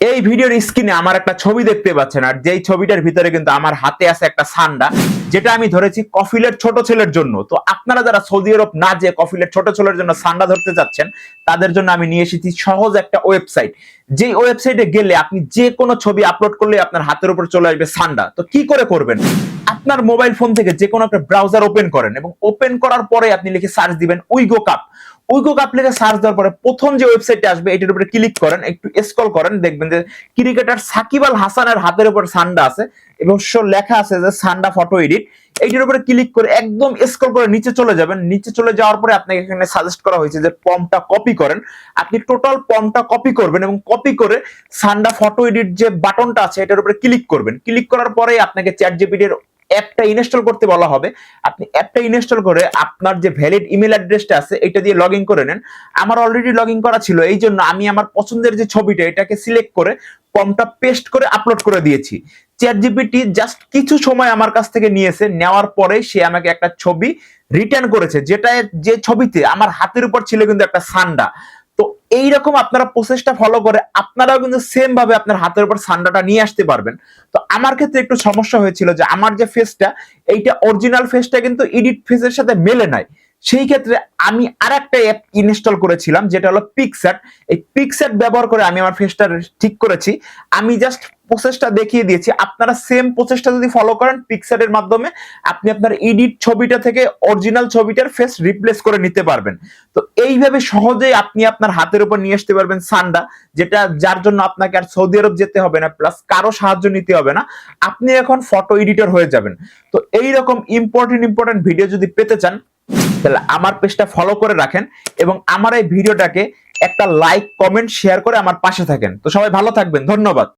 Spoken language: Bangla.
এই ভিডিওর স্ক্রিনে আমার একটা ছবি দেখতে পাচ্ছেন, আর যেই ছবিটার ভিতরে কিন্তু আমার হাতে আছে একটা সান্ডা, যেটা আমি ধরেছি কফিলের ছোট ছেলের জন্য। তো আপনারা যারা সৌদি আরব না যে কফিলের ছোট ছেলের জন্য সান্ডা ধরতে যাচ্ছেন, তাদের জন্য আমি নিয়ে এসেছি সহজ একটা ওয়েবসাইট। যেই ওয়েবসাইটে গেলে আপনি যে কোনো ছবি আপলোড করলে আপনার হাতের উপর চলে আসবে সান্ডা। তো কি করে করবেন? আপনার মোবাইল ফোন থেকে যে কোনো একটা ব্রাউজার ওপেন করেন এবং ওপেন করার পরে আপনি লিখে সার্চ দিবেন উইগো কাপ। লিখে সার্চ দেওয়ার পরে প্রথম যে আসবে উপরে ক্লিক করেন, একটু করেন, দেখবেন যে ক্রিকেটার সাকিব আল হাসানের হাতের উপর সান্ডা আছে এবং লেখা আছে যে সান্ডা ফটো এডিট উপরে ক্লিক করে একদম করে নিচে চলে যাবেন। নিচে চলে যাওয়ার পরে আপনাকে এখানে সাজেস্ট করা হয়েছে যে পমটা কপি করেন। আপনি টোটাল পমটা কপি করবেন এবং কপি করে সান্ডা ফটো এডিট যে বাটনটা আছে, এটার উপরে ক্লিক করবেন। ক্লিক করার পরে আপনাকে চ্যাট জিপিটির অ্যাপটা ইনস্টল করতে বলা হবে। আপনি অ্যাপটা ইনস্টল করে আপনার যে ভ্যালিড ইমেল অ্যাড্রেসটা আছে, এটা দিয়ে লগ করে নেন। আমার অলরেডি লগ করা ছিল, এই জন্য আমি আমার পছন্দের যে ছবিটা, এটাকে সিলেক্ট করে ফর্মটা পেস্ট করে আপলোড করে দিয়েছি। চ্যাট জিপিটি জাস্ট কিছু সময় আমার কাছ থেকে নিয়েছে, নেওয়ার পরে সে আমাকে একটা ছবি রিটার্ন করেছে যেটা যে ছবিতে আমার হাতের উপর ছিল কিন্তু একটা সান্ডা। এইরকম আপনারা প্রসেসটা ফলো করে আপনারাও কিন্তু সেম ভাবে আপনার হাতের উপর সান্ডাটা নিয়ে আসতে পারবেন। তো আমার ক্ষেত্রে একটু সমস্যা হয়েছিল যে আমার যে ফেসটা এইটা অরিজিনাল ফেসটা কিন্তু এডিট ফেসের সাথে মেলে নাই। সেই ক্ষেত্রে আমি আর একটা অ্যাপ ইনস্টল করেছিলাম, যেটা হলো পিকস্যাট এই পিকস্যাট ব্যবহার করে আমি আমার ফেসটা ঠিক করেছি। আমি জাস্ট প্রসেসটা দেখিয়ে দিয়েছি। আপনারা সেম প্রসেসটা যদি ফলো করেন পিকস্যাটের মাধ্যমে, আপনি আপনার এডিট ছবিটা থেকে অরিজিনাল ছবিটার ফেস রিপ্লেস করে নিতে পারবেন। তো এইভাবে সহজেই আপনি আপনার হাতের উপর নিয়ে আসতে পারবেন সান্ডা যেটা যার জন্য আপনাকে আর সৌদি আরব যেতে হবে না প্লাস কারও সাহায্য নিতে হবে না। আপনি এখন ফটো এডিটর হয়ে যাবেন। তো এই রকম ইম্পর্টেন্ট ইম্পর্টেন্ট ভিডিও যদি পেতে চান, তাহলে আমার পেজটা ফলো করে রাখেন এবং আমার এই ভিডিওটাকে একটা লাইক কমেন্ট শেয়ার করে আমার পাশে থাকেন। তো সবাই ভালো থাকবেন। ধন্যবাদ।